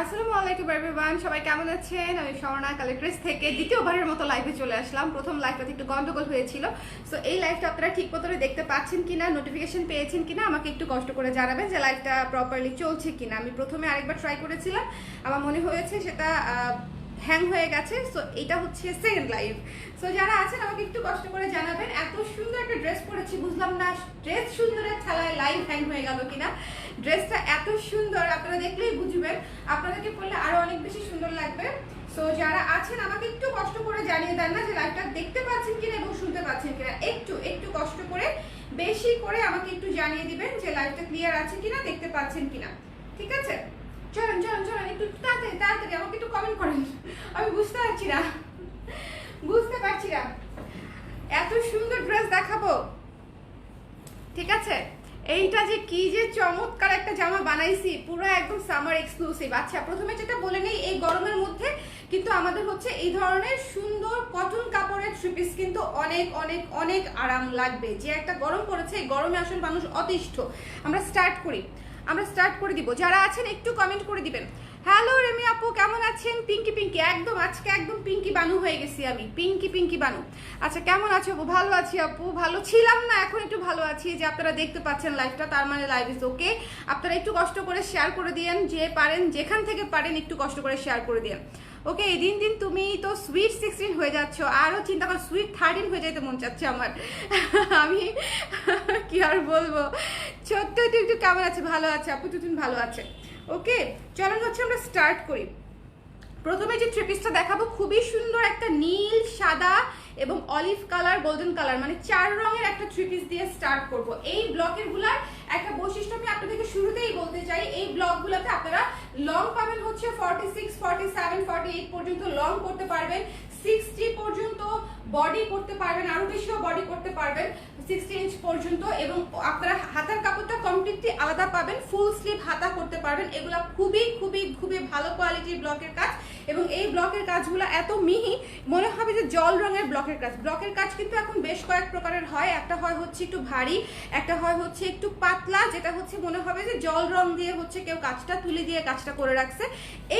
আসসালামু আলাইকুম এভরিওয়ান সবাই কেমন আছেন? আমি স্বর্ণা কালেক্ট্রেস থেকে দ্বিতীয়বারের মতো লাইভে চলে আসলাম। প্রথম লাইভটাতে একটু গন্ডগোল হয়েছিল। সো এই লাইভটা আপনারা ঠিক মতো দেখতে পাচ্ছেন কিনা নোটিফিকেশন পেয়েছেন কিনা, আমাকে একটু কষ্ট করে জানাবেন যে লাইভটা প্রপারলি চলছে কিনা। আমি প্রথমে আরেকবার ট্রাই করেছিলাম। আমার মনে হয়েছে সেটা হ্যাং হয়ে গেছে সো এটা হচ্ছে সেকেন্ড লাইভ সো যারা আছেন, আমাকে একটু কষ্ট করে জানাবেন, এত সুন্দর একটা ড্রেস পরেছি, বুঝলাম না ড্রেস সুন্দরের ঠেলায় লাইভ হ্যাং হয়ে গেল কিনা। ড্রেসটা এত সুন্দর, আপনারা দেখলেই বুঝবেন। আপনাদেরকে পরলে আরও অনেক বেশি সুন্দর লাগবে। সো যারা আছেন, আমাকে একটু কষ্ট করে জানিয়ে দেন না যে লাইভটা দেখতে পাচ্ছেন কিনা এবং শুনতে পাচ্ছেন কিনা। একটু একটু কষ্ট করে, বেশি করে আমাকে একটু জানিয়ে দিবেন যে লাইভটা ক্লিয়ার আছে কিনা, দেখতে পাচ্ছেন কিনা। ঠিক আছে? চলেন চলেন চলেন একটু তাড়াতাড়ি তাড়াতাড়ি, আমাকে একটু কমেন্ট করেন। আমি বুঝতে পারছি না। বুঝতে পারছি না। এত সুন্দর ড্রেস দেখাবো। ঠিক আছে? এইটা যে কি যে চমৎকার একটা জামা বানাইছি, পুরো একদম সামার এক্সক্লুসিভ আচ্ছা প্রথমে যেটা বলে নেই, এই গরমের মধ্যে কিন্তু আমাদের হচ্ছে এই ধরনের সুন্দর কটন কাপড়ের থ্রি পিস কিন্তু অনেক অনেক অনেক আরাম লাগবে। যে একটা গরম পড়েছে, এই গরমে আসলে মানুষ অতিষ্ঠ। আমরা স্টার্ট করি। আমরা স্টার্ট করে দিব। যারা আছেন, একটু কমেন্ট করে দিবেন। হ্যালো রেমি আপু, কেমন আছেন? পিঙ্কি পিঙ্কি একদম আজকে একদম পিঙ্কি বানু হয়ে গেছি আমি। পিঙ্কি পিঙ্কি বানু। আচ্ছা কেমন আছো আপু? ভালো আছি আপু? ভালো ছিলাম না, এখন একটু ভালো আছি। যে আপনারা দেখতে পাচ্ছেন লাইফটা তার মানে লাইভ ইজ ওকে আপনারা একটু কষ্ট করে শেয়ার করে দিয়েন, যে পারেন, যেখান থেকে পারেন, একটু কষ্ট করে শেয়ার করে দিয়েন। ওকে দিন দিন তুমি তো সুইট সিক্সটিন হয়ে যাচ্ছ, আরও চিন্তা কর সুইট থার্টিন হয়ে যেতে মন চাচ্ছে আমার। আমি কি আর বলব? ছোট্ট একটু কেমন আছে? ভালো আছে, আপু দুদিন ভালো আছে। ওকে, চলুন হচ্ছে আমরা স্টার্ট করি। প্রথমে যে থ্রি পিসটা দেখাবো, খুবই সুন্দর একটা নীল, সাদা এবং অলিভ কালার গোল্ডেন কালার মানে চার রঙের একটা থ্রি পিস দিয়ে স্টার্ট করব। এই ব্লকেরগুলার একটা বৈশিষ্ট্য আমি আপনাদেরকে শুরুতেই বলতে চাই, এই ব্লক গুলোতে আপনারা লং পাবেন হচ্ছে forty six forty seven forty eight পর্যন্ত লং করতে পারবেন সিক্সটি পর্যন্ত বডি করতে পারবেন, আরও বেশিও বডি করতে পারবেন। সিক্সটি ইঞ্চ পর্যন্ত এবং আপনারা হাতার কাপড়টা কমপ্লিটলি আলাদা পাবেন ফুল স্লিভ হাতা করতে পারবেন। এগুলা খুবই খুবই খুবই ভালো কোয়ালিটির ব্লকের কাজ এবং এই ব্লকের কাজগুলো এত মিহি, মনে হবে যে জল রঙের ব্লকের কাজ। ব্লকের কাজ কিন্তু এখন বেশ কয়েক প্রকারের হয়। একটা হয় হচ্ছে একটু ভারী, একটা হয় হচ্ছে একটু পাতলা, যেটা হচ্ছে মনে হবে যে জল রং দিয়ে হচ্ছে কেউ কাজটা, তুলে দিয়ে কাজটা করে রাখছে।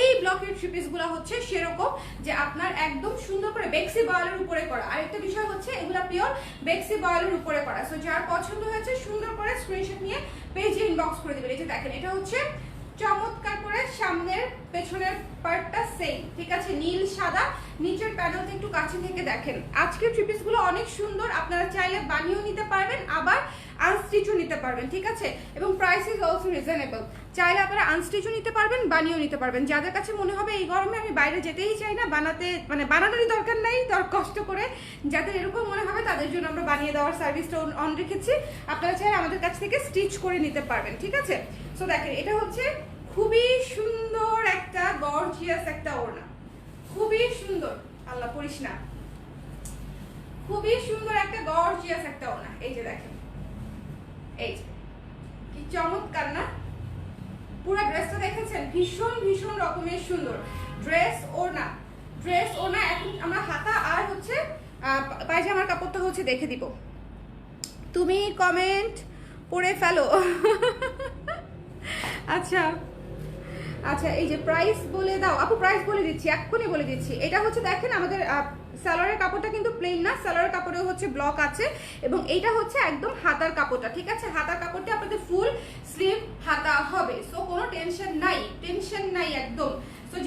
এই ব্লকের থ্রি পিসগুলো হচ্ছে সেরকম যে আপনার একদম সুন্দর করে বেক্সি বয়েলের উপরে করা। আরেকটা বিষয় হচ্ছে এগুলা পিওর বেক্সি বয়েলের উপরে করা সো যার পছন্দ হয়েছে, সুন্দর করে স্ক্রিনশট নিয়ে পেজে ইনবক্স করে দেবেন। এই যে দেখেন, এটা হচ্ছে চমৎকার করে সামনের পেছনের পার্টটা সেম ঠিক আছে? নীল, সাদা, নিচের প্যানেলটা একটু কাছে থেকে দেখেন। আজকের থ্রি গুলো অনেক সুন্দর, আপনারা চাইলে বানিয়েও নিতে পারবেন, আবার আনস্টিচও নিতে পারবেন, ঠিক আছে? এবং প্রাইস ইজ অলসো রিজনেবল চাইলে আপনারা আনস্টিচও নিতে পারবেন, বানিয়েও নিতে পারবেন। যাদের কাছে মনে হবে এই গরমে আমি বাইরে যেতেই চাই না, বানাতে মানে বানানোরই দরকার নাই দর কষ্ট করে যাদের এরকম মনে হবে, তাদের জন্য আমরা বানিয়ে দেওয়ার সার্ভিসটা অন রেখেছি। আপনারা চাইলে আমাদের কাছ থেকে স্টিচ করে নিতে পারবেন, ঠিক আছে? সো দেখেন, এটা হচ্ছে খুবই সুন্দর একটা গর্জিয়াস একটা ওড়না। খুবই সুন্দর। আল্লাহ, পড়িস না। খুবই সুন্দর একটা গর্জিয়াস একটা ওড়না। এই যে দেখেন। এই যে। কি চমৎকার না? পুরো ড্রেসটা দেখেছেন? ভীষণ ভীষণ রকমের সুন্দর। ড্রেস ওড়না। ড্রেস ওড়না, এখন আমরা হাতা আর হচ্ছে পায়জামার কাপড়টা হচ্ছে দেখে দিব। তুমি কমেন্ট করে ফেলো। আচ্ছা। আচ্ছা এই যে প্রাইস বলে দাও, আপু প্রাইস বলে দিচ্ছি, এক্ষুনি বলে দিচ্ছি। এটা হচ্ছে দেখেন আমাদের সালোয়ারের কাপড়টা কিন্তু প্লেন না, সালোয়ারের কাপড়েও হচ্ছে ব্লক আছে এবং এইটা হচ্ছে একদম হাতার কাপড়টা, ঠিক আছে? হাতার কাপড়টা আপনাদের ফুল স্লিভ হাতা হবে সো কোনো টেনশন নাই টেনশন নাই একদম।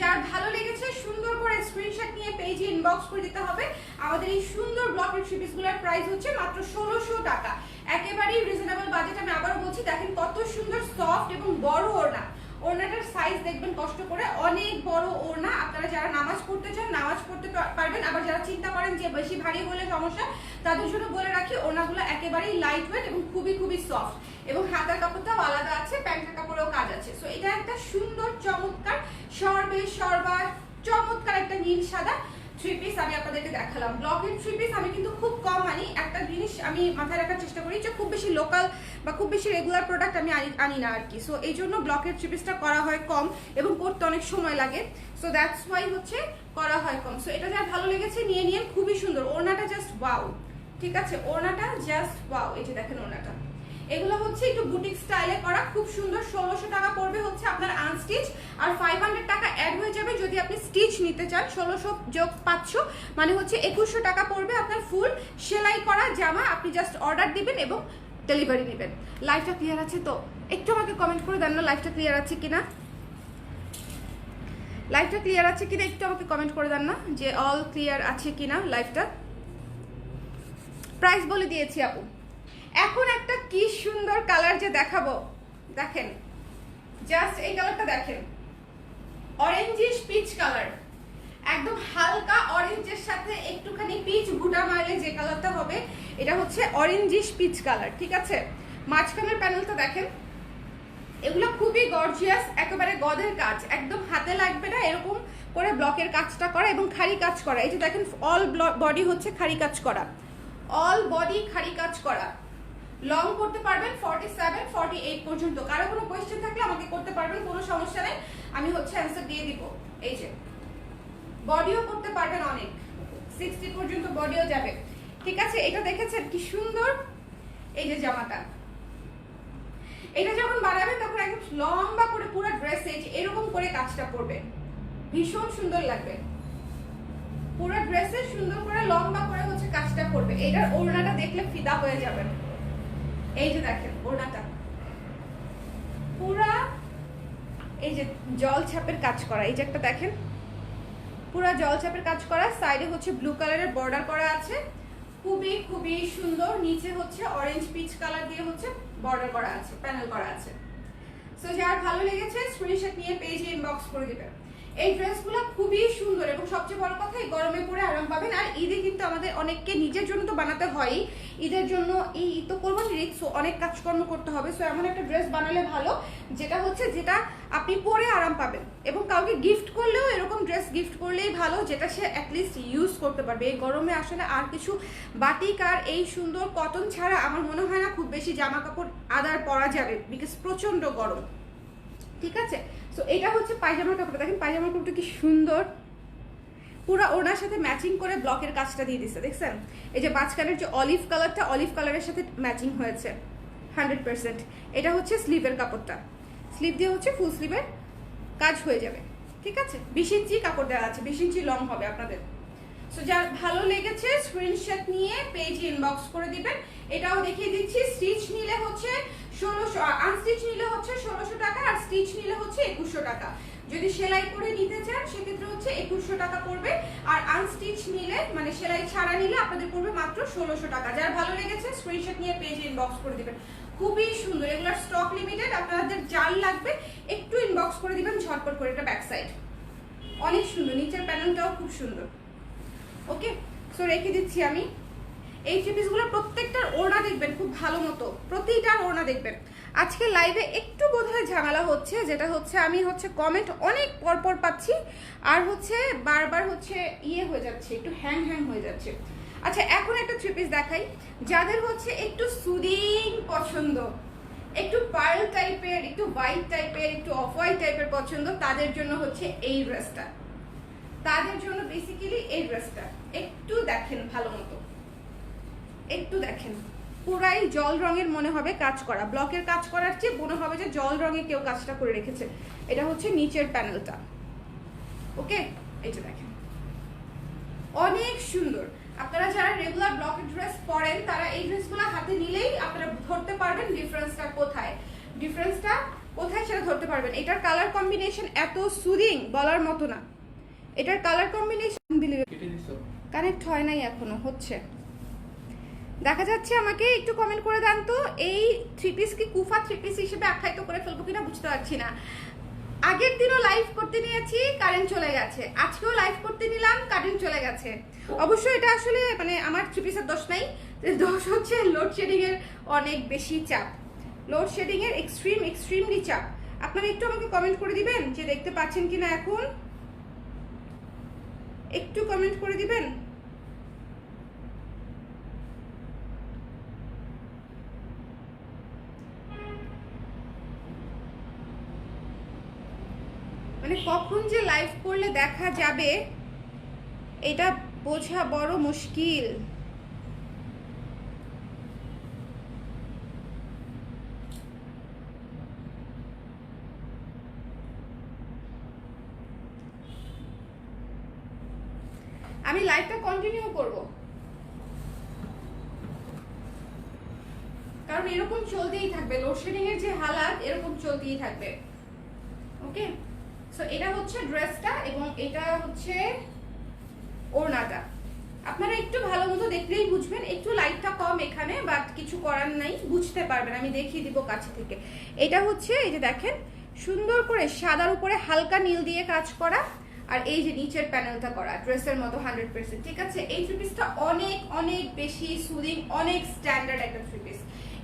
যার ভালো লেগেছে, সুন্দর করে স্ক্রিনশট নিয়ে পেজে ইনবক্স করে দিতে হবে। আমাদের এই সুন্দর ব্লকের শিপিসগুলোর প্রাইস হচ্ছে মাত্র ষোলোশো টাকা। একেবারেই রিজনেবল বাজেট আমি আবারও বলছি, দেখেন কত সুন্দর সফট এবং বড় ওড়না। ওড়নাটার সাইজ দেখবেন কষ্ট করে। অনেক বড় ওড়না। আপনারা যারা নামাজ পড়তে চান, নামাজ পড়তে পারবেন। আবার যারা চিন্তা করেন যে বেশি ভারী হলে সমস্যা, তাদের জন্য বলে রাখি, ওড়নাগুলো একেবারেই লাইট ওয়েট এবং খুবই খুবই সফট এবং হাতার কাপড়টাও আলাদা আছে, প্যান্টের কাপড়েও কাজ আছে। সো এটা একটা সুন্দর, চমৎকার, সর্বে সর্বার চমৎকার একটা নীল সাদা। থ্রি পিস আমি আপনাদেরকে দেখালাম। ব্লকের থ্রি পিস আমি কিন্তু খুব কম আনি। একটা জিনিস আমি মাথায় রাখার চেষ্টা করি যে খুব বেশি লোকাল বা খুব বেশি রেগুলার প্রোডাক্ট আমি আনি না আর কি। সো এই জন্য ব্লকের থ্রি পিসটা করা হয় কম এবং করতে অনেক সময় লাগে। সো দ্যাটস ওয়াই হচ্ছে করা হয় কম। সো এটা যা ভালো লেগেছে, নিয়ে নিয়ে খুবই সুন্দর। ওড়নাটা জাস্ট ওয়াও ঠিক আছে? ওড়নাটা জাস্ট ওয়াও এই যে দেখেন ওড়নাটা। এগুলো হচ্ছে একটু বুটিক স্টাইলে করা, খুব সুন্দর, ষোলোশো টাকা পড়বে হচ্ছে আপনার আনস্টিচ আর ফাইভ হান্ড্রেড টাকা অ্যাড হয়ে যাবে যদি আপনি স্টিচ নিতে চান, ষোলোশো যোগ পাঁচশো মানে হচ্ছে একুশশো টাকা পড়বে আপনার ফুল সেলাই করা জামা, আপনি জাস্ট অর্ডার দিবেন এবং ডেলিভারি নেবেন লাইফটা ক্লিয়ার আছে তো? একটু আমাকে কমেন্ট করে দেন না লাইফটা ক্লিয়ার আছে কিনা? লাইফটা ক্লিয়ার আছে কিনা? একটু আমাকে কমেন্ট করে দেন না যে অল ক্লিয়ার আছে কিনা লাইফটা প্রাইস বলে দিয়েছি আপু। এখন একটা কি সুন্দর কালার যে দেখাবো? দেখেন জাস্ট এই কালারটা দেখেন। অরেঞ্জিশ পিচ কালার একদম হালকা অরেঞ্জের সাথে একটুখানি পিচ গুটা মারলে যে কালারটা হবে, এটা হচ্ছে অরেঞ্জিশ পিচ কালার ঠিক আছে? মাঝখানের প্যানেলটা দেখেন। এগুলো খুবই গর্জিয়াস একেবারে গদের কাজ, একদম হাতে লাগবে না, এরকম করে ব্লকের কাজটা করা এবং খাড়ি কাজ করা। এই যে দেখেন অল বডি হচ্ছে খাড়ি কাজ করা। অল বডি খাড়ি কাজ করা। লং করতে পারবেন ফর্টি সেভেন ফর্টি এইট পর্যন্ত। কারও কোনো কোয়েশ্চেন থাকলে আমাকে করতে পারবেন, কোনো সমস্যা নেই। আমি হচ্ছে অ্যান্সার দিয়ে দিব। এই যে বডিও করতে পারবেন অনেক। সিক্সটি পর্যন্ত বডিও যাবে। ঠিক আছে, এটা দেখেছেন কি সুন্দর? এই যে জামাটা। এটা যখন বানাবেন, তখন একদম লম্বা করে পুরো ড্রেসে এরকম করে কাজটা করবে। ভীষণ সুন্দর লাগবে। পুরো ড্রেসে সুন্দর করে লম্বা করে হচ্ছে কাজটা করবে। এটার ওড়নাটা দেখলে ফিদা হয়ে যাবেন। এই যে দেখেন, ওড়নাটা। পুরা এই যে জল ছাপের কাজ করা, এই যে একটা দেখেন, পুরা জল ছাপের কাজ করা সাইডে হচ্ছে ব্লু কালারের বর্ডার করা আছে। খুবই খুবই সুন্দর, নিচে হচ্ছে অরেঞ্জ পিচ কালার দিয়ে হচ্ছে বর্ডার করা আছে প্যানেল করা আছে। সো যার ভালো লেগেছে স্ক্রিনশট নিয়ে পেজে ইনবক্স করে দিবেন। এই ড্রেসগুলো খুবই সুন্দর এবং সবচেয়ে বড় কথা গরমে পরে আরাম পাবেন। আর ঈদে কিন্তু আমাদের অনেককে নিজের জন্য তো বানাতে হয় ঈদের জন্য এই ঈদ তো করব সো অনেক কাজকর্ম করতে হবে। সো এমন একটা ড্রেস বানালে ভালো, যেটা হচ্ছে যেটা আপনি পরে আরাম পাবেন। এবং কাউকে গিফট করলেও এরকম ড্রেস গিফট করলেই ভালো, যেটা সে অ্যাটলিস্ট ইউজ করতে পারবে। এই গরমে আসলে আর কিছু বাটিক আর এই সুন্দর কটন ছাড়া আমার মনে হয় না খুব বেশি জামা কাপড় আদার পরা যাবে বিকজ প্রচণ্ড গরম। ঠিক আছে? সো এটা হচ্ছে পায়জামার কাপড় দেখেন, পায়জামার কাপড়টা কি সুন্দর। পুরো ওনার সাথে ম্যাচিং করে ব্লকের কাজটা দিয়ে দিচ্ছে দেখছেন? এই যে মাঝখানের যে অলিভ কালারটা অলিভ কালারের সাথে ম্যাচিং হয়েছে হান্ড্রেড পার্সেন্ট এটা হচ্ছে স্লিভের কাপড়টা। স্লিভ দিয়ে হচ্ছে ফুল স্লিভের কাজ হয়ে যাবে, ঠিক আছে? বিশ ইঞ্চি কাপড় দেওয়া আছে, বিশ ইঞ্চি লং হবে আপনাদের। সো যার ভালো লেগেছে স্ক্রিনশট নিয়ে পেজে ইনবক্স করে দিবেন। এটাও দেখিয়ে দিচ্ছি। স্টিচ নিলে হচ্ছে ষোলোশো আনস্টিচ নিলে হচ্ছে ষোলোশো টাকা, আর স্টিচ নিলে হচ্ছে একুশশো টাকা। যদি সেলাই করে নিতে চান, সেক্ষেত্রে হচ্ছে একুশশো টাকা পড়বে। আর আনস্টিচ নিলে মানে সেলাই ছাড়া নিলে আপনাদের পড়বে মাত্র ষোলোশো টাকা। যার ভালো লেগেছে স্ক্রিনশট নিয়ে পেজে ইনবক্স করে দিবেন। খুবই সুন্দর, এগুলোর স্টক লিমিটেড আপনাদের জাল লাগবে, একটু ইনবক্স করে দিবেন, ঝটপট করে এটা ব্যাক সাইড অনেক সুন্দর, নিচের প্যানেলটাও খুব সুন্দর। ওকে সো রেখে দিচ্ছি আমি। এই থ্রি প্রত্যেকটার ওড়না দেখবেন, খুব ভালো মতো। প্রতিটার ওড়না দেখবেন। আজকে লাইভে একটু বোধহয় ঝামেলা হচ্ছে, যেটা হচ্ছে আমি হচ্ছে কমেন্ট অনেক পরপর পাচ্ছি, আর হচ্ছে বারবার হচ্ছে ইয়ে হয়ে যাচ্ছে, একটু হ্যাং হ্যাং হয়ে যাচ্ছে। আচ্ছা এখন একটা থ্রি পিস দেখাই। যাদের হচ্ছে একটু সুদিং পছন্দ, একটু পার্ল টাইপের একটু হোয়াইট টাইপের একটু অফ হোয়াইট টাইপের পছন্দ, তাদের জন্য হচ্ছে এই ড্রেসটা তাদের জন্য বেসিক্যালি এই ড্রেসটা একটু দেখেন ভালো মতো। একটু দেখেন। পুরাই জল রঙের মনে হবে কাজ করা। ব্লকের কাজ করার চেয়ে মনে হবে যে জল রঙে কেউ কাজটা করে রেখেছে। এটা হচ্ছে নিচের প্যানেলটা। ওকে? এই যে দেখেন। অনেক সুন্দর। আপনারা যারা রেগুলার ব্লকের ড্রেস পরেন তারা এই ড্রেসগুলো হাতে নিলেই আপনারা ধরতে পারবেন ডিফারেন্সটা কোথায়। ডিফারেন্সটা কোথায় সেটা ধরতে পারবেন। এটার কালার কম্বিনেশন এত সুদিং বলার মতো না। এটার কালার কম্বিনেশন কানেক্ট হয় নাই এখনও হচ্ছে। দেখা যাচ্ছে আমাকে একটু কমেন্ট করে দেন তো, এই থ্রি পিস কি কুফা থ্রি পিস হিসেবে আখ্যায়িত করে ফেলব কিনা বুঝতে পারছি না। আগের দিনও লাইভ করতে নিয়েছি কারেন্ট চলে গেছে। আজকেও লাইভ করতে নিলাম কারেন্ট চলে গেছে। অবশ্যই এটা আসলে মানে আমার থ্রি পিসের দোষ নাই দোষ হচ্ছে লোডশেডিং এর অনেক বেশি চাপ। লোডশেডিং এর এক্সট্রিম এক্সট্রিমলি চাপ। আপনারা একটু আমাকে কমেন্ট করে দিবেন যে দেখতে পাচ্ছেন কিনা এখন? একটু কমেন্ট করে দিবেন? মানে কখন যে লাইভ করলে দেখা যাবে, এটা বোঝা বড় মুশকিল। আমি লাইভটা কন্টিনিউ করব। কারণ এরকম চলতেই থাকবে। লোডশেডিং এর যে হালাত, এরকম চলতেই থাকবে। ওকে সো এটা হচ্ছে ড্রেসটা এবং এটা হচ্ছে ওড়নাটা। আপনারা একটু ভালো মতো দেখলেই বুঝবেন। একটু লাইটটা কম এখানে বাট কিছু করার নাই। বুঝতে পারবেন, আমি দেখিয়ে দিব কাছে থেকে। এটা হচ্ছে, এই যে দেখেন, সুন্দর করে সাদার উপরে হালকা নীল দিয়ে কাজ করা আর এই যে নিচের প্যানেলটা করা ড্রেসের মতো হান্ড্রেড পার্সেন্ট ঠিক আছে? এই থ্রি পিসটা অনেক অনেক বেশি সুদিং অনেক স্ট্যান্ডার্ড একটা থ্রি পিস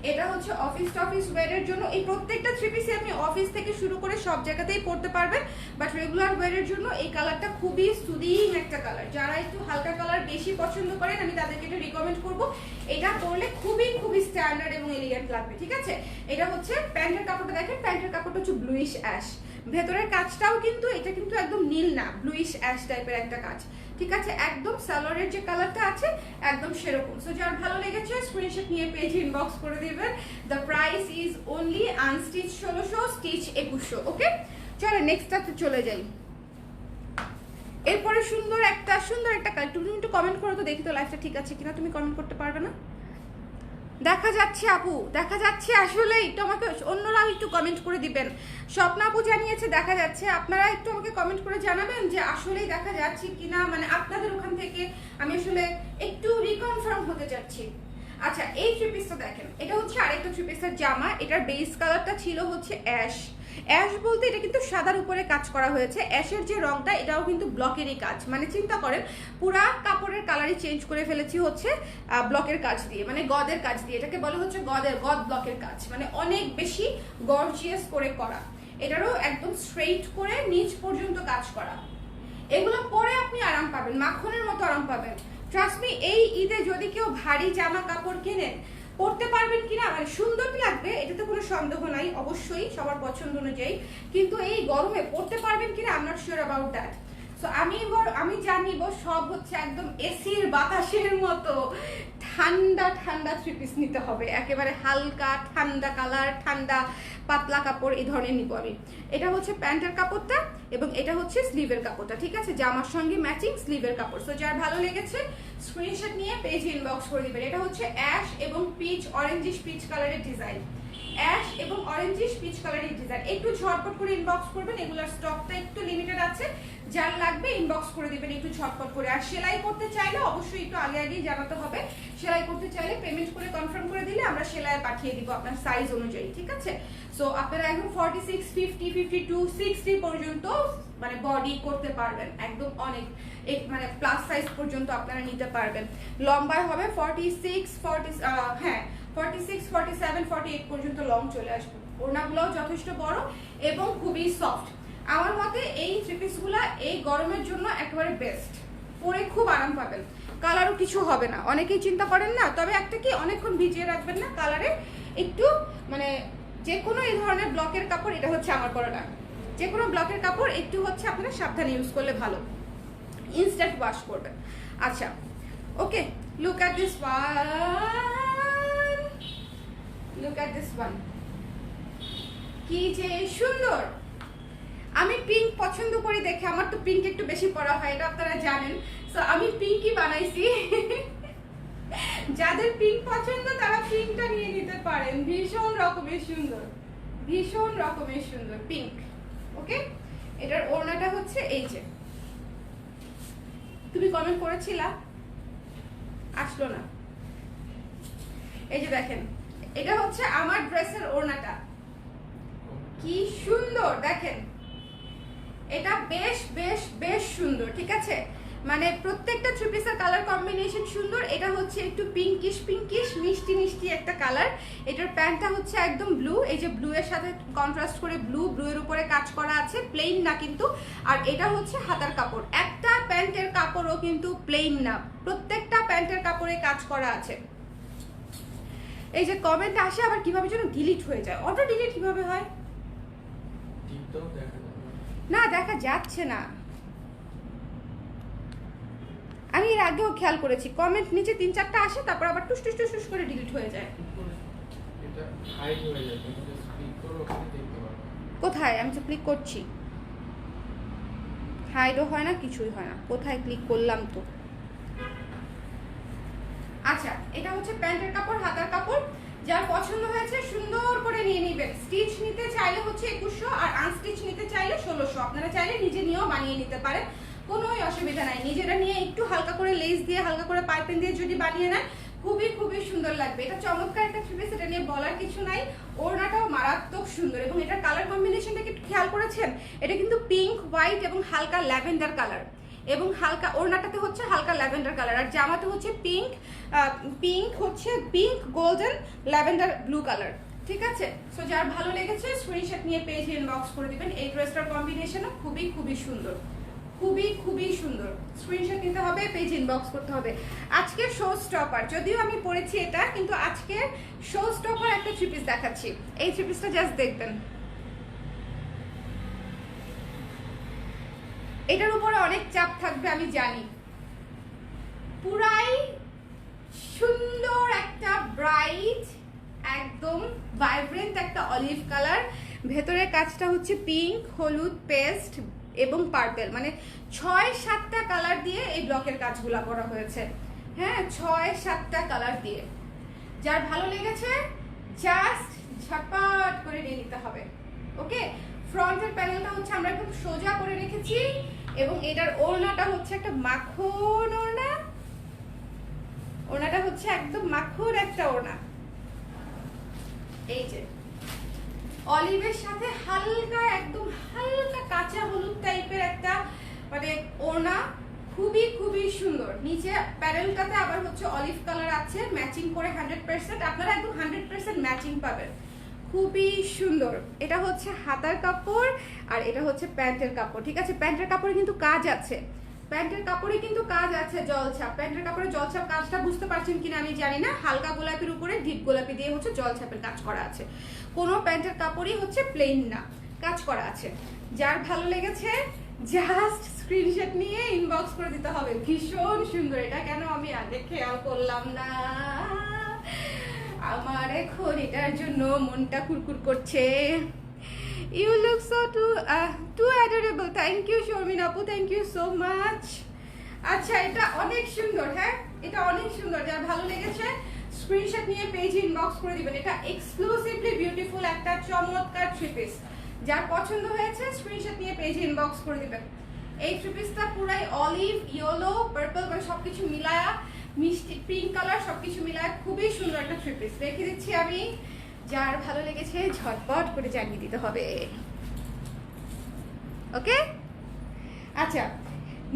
এটা হচ্ছে অফিস টফিস ওয়ারের জন্য। এই প্রত্যেকটা থ্রি পিসে আপনি অফিস থেকে শুরু করে সব জায়গাতেই পড়তে পারবেন বাট রেগুলার ওয়ারের জন্য এই কালারটা খুবই সুদিং একটা কালার যারা একটু হালকা কালার বেশি পছন্দ করেন, আমি তাদেরকে এটা রিকমেন্ড করব। এটা পরলে খুবই খুবই স্ট্যান্ডার্ড এবং এলিগেন্ট লাগবে, ঠিক আছে? এটা হচ্ছে প্যান্টের কাপড়টা, দেখেন প্যান্টের কাপড়টা হচ্ছে ব্লুইশ অ্যাশ ভেতরের কাজটাও কিন্তু এটা কিন্তু একদম নীল না ব্লুইশ অ্যাশ টাইপের একটা কাজ। ঠিক আছে? একদম সালোয়ারের যে কালারটা আছে, একদম সেরকম। সো যার ভালো লেগেছে স্ক্রিনশট নিয়ে পেজ ইনবক্স করে দিবেন। The price is only unstitch ষোলোশো স্টিচ একুশশো ওকে চলো নেক্সটটাতে চলে যাই। এরপরে সুন্দর একটা সুন্দর একটা কালার তুমি একটু কমেন্ট করো তো, দেখি তো লাইফটা ঠিক আছে কিনা। তুমি কমেন্ট করতে পারবে না? দেখা যাচ্ছে আপু, দেখা যাচ্ছে আসলে একটু আমাকে অন্যরাও একটু কমেন্ট করে দিবেন। স্বপ্ন আপু জানিয়েছে, দেখা যাচ্ছে। আপনারা একটু আমাকে কমেন্ট করে জানাবেন যে আসলেই দেখা যাচ্ছে কিনা? মানে আপনাদের ওখান থেকে আমি আসলে একটু রিকনফার্ম হতে চাচ্ছি। আচ্ছা এই থ্রি পিসটা দেখেন। এটা হচ্ছে আরেকটা থ্রি পিসের জামা। এটার বেস কালারটা ছিল হচ্ছে অ্যাশ অ্যাশ বলতে এটা কিন্তু সাদার উপরে কাজ করা হয়েছে। অ্যাশের যে রংটা, এটাও কিন্তু ব্লকেরই কাজ। মানে চিন্তা করেন, পুরা কাপড়ের কালারই চেঞ্জ করে ফেলেছি হচ্ছে ব্লকের কাজ দিয়ে মানে গদের কাজ দিয়ে। এটাকে বলে হচ্ছে গদের, গদ ব্লকের কাজ। মানে অনেক বেশি গর্জিয়াস করে করা। এটারও একদম স্ট্রেইট করে নিচ পর্যন্ত কাজ করা। এগুলো পরে আপনি আরাম পাবেন, মাখনের মতো আরাম পাবেন। ট্রাস্ট মি এই ঈদে যদি কেউ ভারী জামা কাপড় কেনেন পরতে পারবেন কিনা? মানে সুন্দর লাগবে, এটাতে কোনো সন্দেহ নাই, অবশ্যই সবার পছন্দ অনুযায়ী। কিন্তু এই গরমে পড়তে পারবেন কিনা? I'm not sure about that so আমি আমি জানিব, সব হচ্ছে একদম এসির বাতাসের মতো। ঠান্ডা ঠান্ডা থ্রি পিস নিতে হবে। একেবারে হালকা, ঠান্ডা কালার ঠান্ডা পাতলা কাপড় এই ধরনের নিব আমি। এটা হচ্ছে প্যান্টের কাপড়টা এবং এটা হচ্ছে স্লিভের কাপড়টা, ঠিক আছে? জামার সঙ্গে ম্যাচিং স্লিভের কাপড়। সো যার ভালো লেগেছে স্ক্রিনশট নিয়ে পেজ ইনবক্স করে দিবেন। এটা হচ্ছে অ্যাশ এবং পিচ অরেঞ্জিশ পিচ কালারের ডিজাইন অ্যাশ এবং অরেঞ্জিশ পিচ কালারের ডিজাইন। একটু ঝটপট করে ইনবক্স করবেন, এগুলোর স্টকটা একটু লিমিটেড আছে। যার লাগবে ইনবক্স করে দিবেন, একটু ঝটপট করে। আর সেলাই করতে চাইলে অবশ্যই একটু আগে আগেই জানাতে হবে। সেলাই করতে চাইলে পেমেন্ট করে কনফার্ম করে দিলে আমরা সেলাই পাঠিয়ে দিব আপনার সাইজ অনুযায়ী, ঠিক আছে? সো আপনারা একদম forty six fifty fifty two sixty পর্যন্ত মানে বডি করতে পারবেন। একদম অনেক মানে প্লাস সাইজ পর্যন্ত আপনারা নিতে পারবেন। লম্বায় হবে ফর্টি সিক্স ফর্টি হ্যাঁ forty six forty seven forty eight পর্যন্ত লং চলে আসবে। ওড়নাগুলোও যথেষ্ট বড় এবং খুবই সফট আমার মতে এই থ্রি পিসগুলো এই গরমের জন্য একেবারে বেস্ট পরে খুব আরাম পাবেন। কালারও কিছু হবে না। অনেকেই চিন্তা করেন না, তবে একটা কি অনেকক্ষণ ভিজিয়ে রাখবেন না কালারে একটু মানে যে কোনো এই ধরনের ব্লকের কাপড়, এটা হচ্ছে আমার পরাটা যে কোনো ব্লকের কাপড় একটু হচ্ছে আপনারা সাবধানে ইউজ করলে ভালো। ইনস্ট্যান্ট ওয়াশ করবেন। আচ্ছা okay look at this one look at this one কি যে সুন্দর। আমি পিঙ্ক পছন্দ করি দেখে, আমার তো পিঙ্ক একটু বেশি পরা হয়, এটা আপনারা জানেন। সো আমি পিঙ্কই বানাইছি। যাদের পিঙ্ক পছন্দ, তারা পিঙ্কটা নিয়ে নিতে পারেন। ভীষণ রকমের সুন্দর। ভীষণ রকমের সুন্দর পিঙ্ক ওকে এটার ওড়নাটা হচ্ছে এই যে। তুমি কমেন্ট করেছিলা? আসলো না। এই যে দেখেন। এটা হচ্ছে আমার ড্রেসের ওড়নাটা। কি সুন্দর, দেখেন। এটা বেশ বেশ বেশ সুন্দর, ঠিক আছে? মানে প্রত্যেকটা থ্রি পিসের কালার কম্বিনেশন সুন্দর। এটা হচ্ছে একটু পিঙ্কিশ পিঙ্কিশ মিষ্টি মিষ্টি একটা কালার এটার প্যান্টটা হচ্ছে একদম ব্লু এই যে ব্লু এর সাথে কন্ট্রাস্ট করে ব্লু ব্লু এর উপরে কাজ করা আছে প্লেন না কিন্তু। আর এটা হচ্ছে হাতার কাপড়। একটা প্যান্টের কাপড়ও কিন্তু প্লেন না। প্রত্যেকটা প্যান্টের কাপড়ে কাজ করা আছে। এই যে কমেন্ট আসে আবার কীভাবে যেন ডিলিট হয়ে যায়। অটো ডিলিট কীভাবে হয়? না দেখা যাচ্ছে না। আমি এর আগেও খেয়াল করেছি। কমেন্ট নিচে তিন চারটা আসে তারপর আবার টুস টুস টুস টুস করে ডিলিট হয়ে যায়। হয়ে কোথায়? আমি তো ক্লিক করছি। হাইডও হয় না কিছুই হয় না। কোথায় ক্লিক করলাম তো? আচ্ছা এটা হচ্ছে প্যান্টের কাপড়, হাতার কাপড়। যার পছন্দ হয়েছে, সুন্দর করে নিয়ে নেবেন। স্টিচ নিতে চাইলে হচ্ছে একুশশো, আর আনস্টিচ নিতে চাইলে ষোলোশো। আপনারা চাইলে নিজে নিয়েও বানিয়ে নিতে পারেন। কোনোই অসুবিধা নাই। নিজেরা নিয়ে একটু হালকা করে লেস দিয়ে, হালকা করে পাইপিং দিয়ে যদি বানিয়ে নেন, খুবই খুবই সুন্দর লাগবে। এটা চমৎকার একটা থ্রিপিস এটা নিয়ে বলার কিছু নাই। ওড়নাটাও মারাত্মক সুন্দর এবং এটার কালার কম্বিনেশনটা কি খেয়াল করেছেন? এটা কিন্তু পিঙ্ক হোয়াইট এবং হালকা ল্যাভেন্ডার কালার এবং হালকা, ওড়নাটাতে হচ্ছে হালকা ল্যাভেন্ডার কালার। আর জামাতে হচ্ছে পিঙ্ক পিঙ্ক হচ্ছে pink golden lavender blue colour. ঠিক আছে? সো যার ভালো লেগেছে স্ক্রিনশট নিয়ে পেজ ইনবক্স করে দিবেন। এই ড্রেসটার কম্বিনেশনও খুবই খুবই সুন্দর। খুবই খুবই সুন্দর। স্ক্রিনশট নিতে হবে পেজ ইনবক্স করতে হবে। আজকে শো স্টপার যদিও আমি পড়েছি এটা, কিন্তু আজকে শো স্টপার একটা থ্রি পিস দেখাচ্ছি। এই থ্রি পিসটা জাস্ট দেখবেন। এটার উপরে অনেক চাপ থাকবে, আমি জানি। পুরাই সুন্দর একটা ব্রাইট একদম ভাইব্রেন্ট একটা অলিভ কালার ভেতরের কাজটা হচ্ছে পিঙ্ক হলুদ পেস্ট এবং পার্পেল মানে ছয়, সাতটা কালার দিয়ে এই ব্লকের কাজগুলা করা হয়েছে। হ্যাঁ ছয়, সাতটা কালার দিয়ে। যার ভালো লেগেছে জাস্ট ঝটপট করে নিয়ে নিতে হবে। ওকে ফ্রন্টের প্যানেলটা হচ্ছে আমরা একদম সোজা করে রেখেছি এবং এটার ওড়নাটা হচ্ছে একটা মাখন ওড়না। ওড়নাটা হচ্ছে একদম মাখন একটা ওড়না। এই যে। অলিভের সাথে হালকা, একদম হালকা কাঁচা হলুদ টাইপের একটা মানে ওড়না। খুবই খুবই সুন্দর। নিচে প্যানেলটাতে আবার হচ্ছে অলিভ কালার আছে ম্যাচিং করে হান্ড্রেড পার্সেন্ট আপনারা একদম হান্ড্রেড পার্সেন্ট ম্যাচিং পাবেন। খুবই সুন্দর। এটা হচ্ছে হাতার কাপড় আর এটা হচ্ছে প্যান্টের কাপড়, ঠিক আছে? প্যান্টের কাপড়ে কিন্তু কাজ আছে। প্যান্টের কাপড়ে কিন্তু কাজ আছে জলছাপ। প্যান্টের কাপড়ে জলছাপ কাজটা বুঝতে পারছেন কিনা আমি জানি না। হালকা গোলাপির উপরে, ডিপ গোলাপি দিয়ে হচ্ছে জলছাপের কাজ করা আছে। কোনো প্যান্টের কাপড়ই হচ্ছে প্লেন না, কাজ করা আছে। যার ভালো লেগেছে জাস্ট স্ক্রিনশট নিয়ে ইনবক্স করে দিতে হবে। ভীষণ সুন্দর। এটা কেন আমি আগে খেয়াল করলাম না? আমার এখন এটার জন্য মনটা কুরকুর করছে। You look so too too adorable thank you Sharmin আপু থ্যাংক ইউ সো মাচ আচ্ছা এটা অনেক সুন্দর হ্যাঁ? এটা অনেক সুন্দর, যার ভালো লেগেছে স্ক্রিনশট নিয়ে পেজ ইনবক্স করে দিবেন। এটা এক্সক্লুসিভলি বিউটিফুল একটা চমৎকার থ্রি পিস যার পছন্দ হয়েছে স্ক্রিনশট নিয়ে পেজ ইনবক্স করে দিবেন। এই থ্রি পিসটা পুরাই অলিভ ইয়েলো পার্পল মানে সবকিছু মিলায়া মিষ্টি পিঙ্ক কালার সবকিছু মিলায় খুবই সুন্দর একটা থ্রি পিস রেখে দিচ্ছি আমি, যার ভালো লেগেছে ঝটপট করে জানিয়ে দিতে হবে। ওকে? আচ্ছা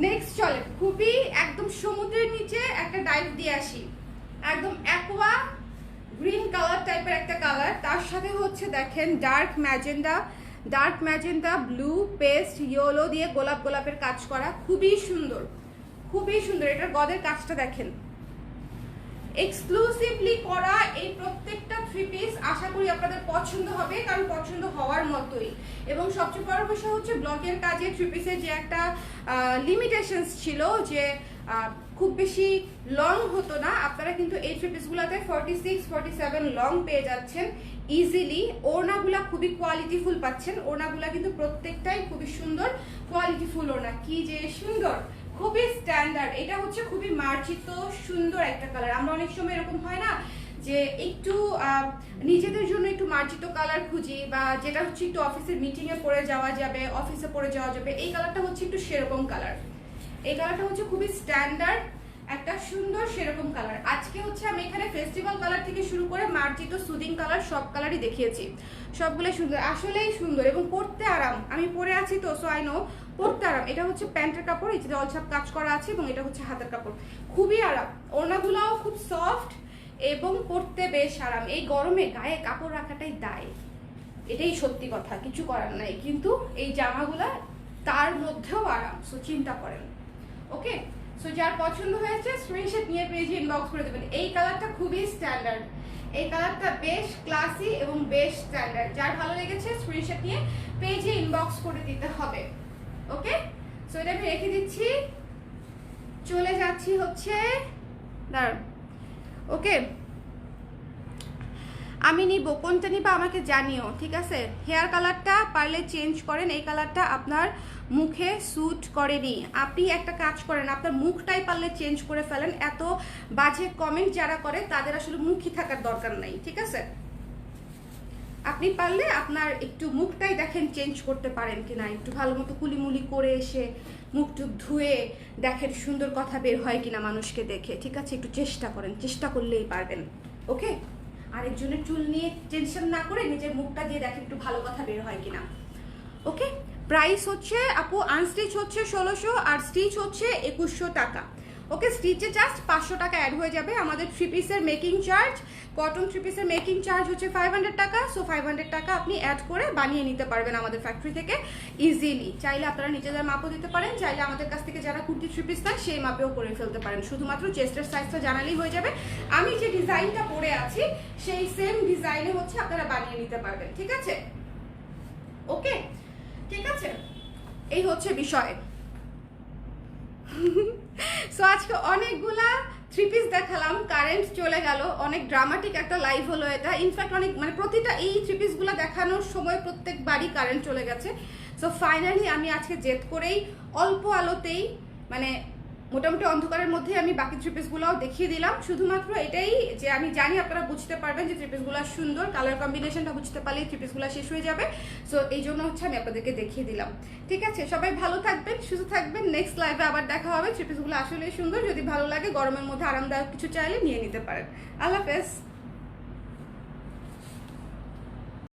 নেক্সট চলে। খুবই একদম সমুদ্রের নিচে একটা ডাইভ দিয়ে আসি। একদম অ্যাকোয়া গ্রিন কালার টাইপের একটা কালার তার সাথে হচ্ছে দেখেন dark magenta dark magenta blue paste yellow দিয়ে গোলাপ গোলাপের কাজ করা। খুবই সুন্দর খুবই সুন্দর। এটার গদের কাজটা দেখেন। এক্সক্লুসিভলি করা এই প্রত্যেকটা থ্রি পিস আশা করি আপনাদের পছন্দ হবে, কারণ পছন্দ হওয়ার মতোই। এবং সবচেয়ে বড় বিষয় হচ্ছে ব্লগের কাজে থ্রি পিসের যে একটা লিমিটেশনস ছিল যে খুব বেশি লং হতো না, আপনারা কিন্তু এই three পিসগুলোতে forty six forty seven long পেয়ে যাচ্ছেন ইজিলি ওড়নাগুলা খুবই কোয়ালিটিফুল পাচ্ছেন, ওড়নাগুলা কিন্তু প্রত্যেকটাই খুবই সুন্দর কোয়ালিটিফুল ওড়না। কি যে সুন্দর! খুবই স্ট্যান্ডার্ড এটা হচ্ছে খুবই মার্জিত, সুন্দর একটা কালার আমরা অনেক সময় এরকম হয় না যে একটু নিজেদের জন্য একটু মার্জিত কালার খুঁজি বা যেটা হচ্ছে একটু অফিসের মিটিংয়ে পরে যাওয়া যাবে অফিসে পরে যাওয়া যাবে, এই কালারটা হচ্ছে একটু সেরকম কালার এই কালারটা হচ্ছে খুবই স্ট্যান্ডার্ড একটা সুন্দর সেরকম কালার আজকে হচ্ছে আমি এখানে ফেস্টিভ্যাল কালার থেকে শুরু করে মার্জিত সুদিং কালার সব কালারই দেখিয়েছি। সবগুলো সুন্দর, আসলেই সুন্দর এবং পরতে আরাম। আমি পরে আছি তো সো আই নো পরতে আরাম এটা হচ্ছে প্যান্টের কাপড়, এই যে জলছাপ কাজ করা আছে এবং এটা হচ্ছে হাতের কাপড়। খুবই আরাম। ওড়নাগুলোও খুব সফট এবং পরতে বেশ আরাম। এই গরমে গায়ে কাপড় রাখাটাই দায়। এটাই সত্যি কথা, কিছু করার নাই। কিন্তু এই জামাগুলা তার মধ্যেও আরাম, সো চিন্তা করেন। ওকে? সো যার পছন্দ হয়েছে স্ক্রিনশট নিয়ে পেজে ইনবক্স করে দেবেন। এই কালারটা খুবই স্ট্যান্ডার্ড এই কালারটা বেশ ক্লাসি এবং বেশ স্ট্যান্ডার্ড যার ভালো লেগেছে স্ক্রিনশট নিয়ে পেজে ইনবক্স করে দিতে হবে। ওকে সো এটা আমি রেখে দিচ্ছি। চলে যাচ্ছি হচ্ছে, দাঁড়ান। ওকে আমি নিব, কোনটা নিবা আমাকে জানিও, ঠিক আছে? হেয়ার কালারটা পারলে চেঞ্জ করেন, এই কালারটা আপনার মুখে স্যুট করেনি। আপনি একটা কাজ করেন, আপনার মুখটাই পারলে চেঞ্জ করে ফেলেন। এত বাজে কমেন্ট যারা করে, তাদের আসলে মুখই থাকার দরকার নাই, ঠিক আছে? আপনি পারলে আপনার একটু মুখটাই দেখেন চেঞ্জ করতে পারেন কিনা, একটু ভালো মতো কুলিমুলি করে এসে মুখ টুক ধুয়ে দেখেন সুন্দর কথা বের হয় কিনা মানুষকে দেখে। ঠিক আছে? একটু চেষ্টা করেন, চেষ্টা করলেই পারবেন। ওকে? আরেকজনের চুল নিয়ে টেনশন না করে নিজের মুখটা দিয়ে দেখেন একটু ভালো কথা বের হয় কিনা। ওকে? প্রাইস হচ্ছে, আপু আনস্টিচ হচ্ছে ষোলোশো আর স্টিচ হচ্ছে একুশশো টাকা। ওকে স্টিচে জাস্ট পাঁচশো টাকা অ্যাড হয়ে যাবে। আমাদের থ্রি পিসের মেকিং চার্জ কটন থ্রি পিসের মেকিং চার্জ হচ্ছে ফাইভ হান্ড্রেড টাকা। সো ফাইভ হান্ড্রেড টাকা আপনি অ্যাড করে বানিয়ে নিতে পারবেন আমাদের ফ্যাক্টরি থেকে ইজিলি চাইলে আপনারা নিজেদের মাপও দিতে পারেন, চাইলে আমাদের কাছ থেকে যারা কুর্তি থ্রি পিস নেন সেই মাপেও করে ফেলতে পারেন। শুধুমাত্র চেস্টের সাইজটা জানালেই হয়ে যাবে। আমি যে ডিজাইনটা পরে আছি, সেই সেম ডিজাইনে হচ্ছে আপনারা বানিয়ে নিতে পারবেন। ঠিক আছে? ওকে ঠিক আছে? এই হচ্ছে বিষয়। সো আজকে অনেকগুলা থ্রি পিস দেখালাম কারেন্ট চলে গেল, অনেক ড্রামাটিক একটা লাইভ হলো এটা। ইনফ্যাক্ট অনেক মানে প্রতিটা এই থ্রি পিসগুলো দেখানোর সময় প্রত্যেকবারই কারেন্ট চলে গেছে। সো ফাইনালি আমি আজকে জেদ করেই অল্প আলোতেই মানে মোটামুটি অন্ধকারের মধ্যে আমি বাকি থ্রি পিসগুলোও দেখিয়ে দিলাম। শুধুমাত্র এটাই যে আমি জানি আপনারা বুঝতে পারবেন যে থ্রি পিসগুলো সুন্দর কালার কম্বিনেশনটা বুঝতে পারলেই থ্রি পিসগুলো শেষ হয়ে যাবে। সো এই জন্য হচ্ছে আমি আপনাদেরকে দেখিয়ে দিলাম। ঠিক আছে, সবাই ভালো থাকবেন, সুস্থ থাকবেন। নেক্সট লাইভে আবার দেখা হবে। থ্রি পিসগুলো আসলেই সুন্দর। যদি ভালো লাগে, গরমের মধ্যে আরামদায়ক কিছু চাইলে নিয়ে নিতে পারেন। আল্লাহ হাফেজ।